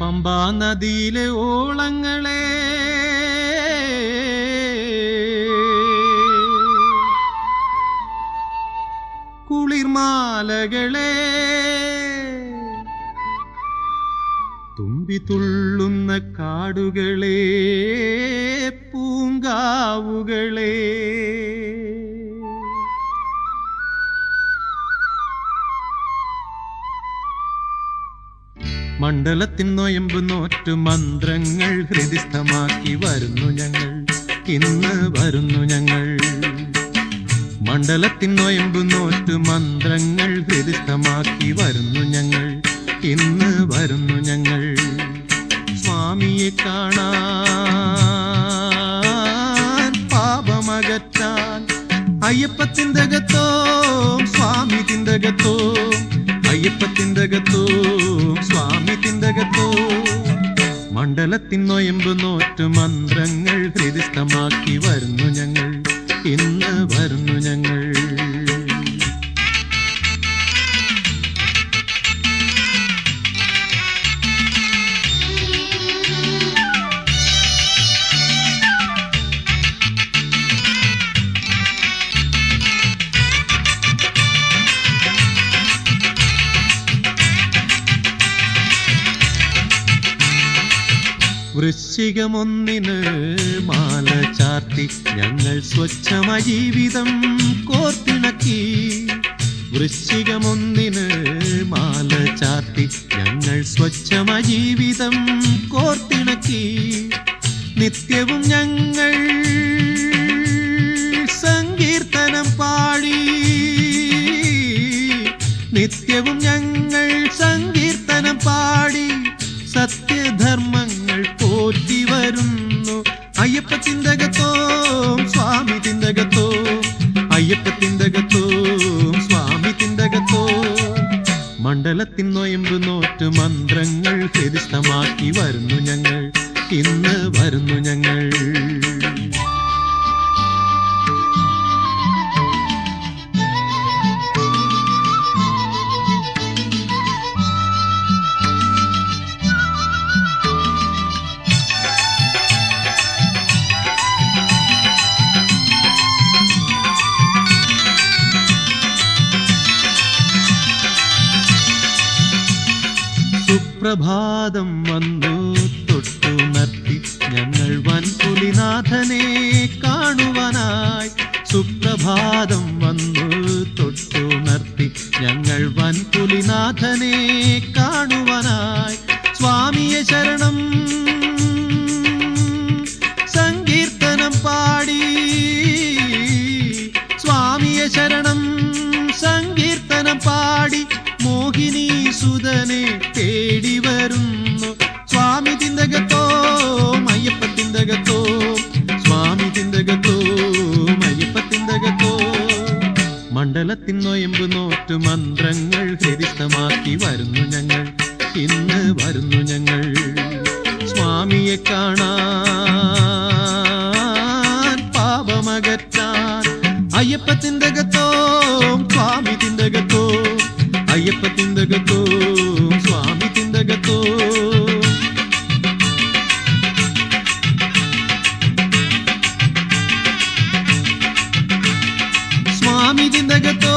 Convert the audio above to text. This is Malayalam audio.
പമ്പാ നദിയിലെ ഓളങ്ങളെ. കുളിർമാലകളെ. തുള്ളുന്ന കാടുകളെ പൂങ്കാവുകളെ. മണ്ഡലത്തിൻ നൊയമ്പ് നോറ്റു മന്ത്രങ്ങൾ ഹൃദിസ്ഥമാക്കി വരുന്നു ഞങ്ങൾ. ഇന്ന് വരുന്നു ഞങ്ങൾ. മണ്ഡലത്തിൻ നൊയമ്പ് നോറ്റു മന്ത്രങ്ങൾ ഹൃദിസ്ഥമാക്കി വരുന്നു ഞങ്ങൾ. ഇന്ന് വരുന്നു ഞങ്ങൾ. സ്വാമിയെ കാണാൻ പാപമകറ്റാൻ അയ്യപ്പത്തിന്റെ അകത്തോ സ്വാമി തിന്തകത്തോ അയ്യപ്പത്തിന്റെകത്തോ സ്വാമി തിന്തകത്തോ മണ്ഡലത്തിൻ നൊയമ്പ് നോറ്റു മന്ത്രങ്ങൾ ഹൃദിസ്ഥമാക്കി വരുന്നു ഞങ്ങൾ. ഇന്ന് വരുന്നു ഞങ്ങൾ. വൃശ്ചികമൊന്നിന് മാല ചാർത്തി ഞങ്ങൾ സ്വച്ഛമ ജീവിതം കോർത്തിണക്കി. വൃശ്ചികമൊന്നിന് മാല ചാർത്തി ഞങ്ങൾ സ്വച്ഛമ ജീവിതം കോർത്തിണക്കി. നിത്യവും ഞങ്ങൾ സങ്കീർത്തനം പാടി. നിത്യവും ഞങ്ങൾ സങ്കീർത്തനം പാടി. സത്യധർമ്മങ്ങൾ മണ്ഡലത്തിൻ നൊയമ്പ് നോറ്റ് മന്ത്രങ്ങൾ ഹരിസ്ഥമാക്കി വരുന്നു ഞങ്ങൾ. ഇന്ന് വരുന്നു ഞങ്ങൾ. സുപ്രഭാതം വന്നു തൊട്ടുണർത്തി ഞങ്ങൾ വൻപുലിനാഥനെ കാണുവാനായി. സുപ്രഭാതം വന്നു തൊട്ടുണർത്തി ഞങ്ങൾ വൻപുലിനാഥനെ കാണുവാനായി. മന്ത്രങ്ങൾ ഹരിതമാക്കി വരുന്നു ഞങ്ങൾ. ഇന്ന് വരുന്നു ഞങ്ങൾ. സ്വാമിയെ കാണാൻ പാപമകറ്റാൻ അയ്യപ്പ തിന്തകത്തോ സ്വാമി തിന്തകത്തോ അയ്യപ്പ തിന്തകത്തോ സ്വാമി തിന്തകത്തോ സ്വാമി തിന്തകത്തോ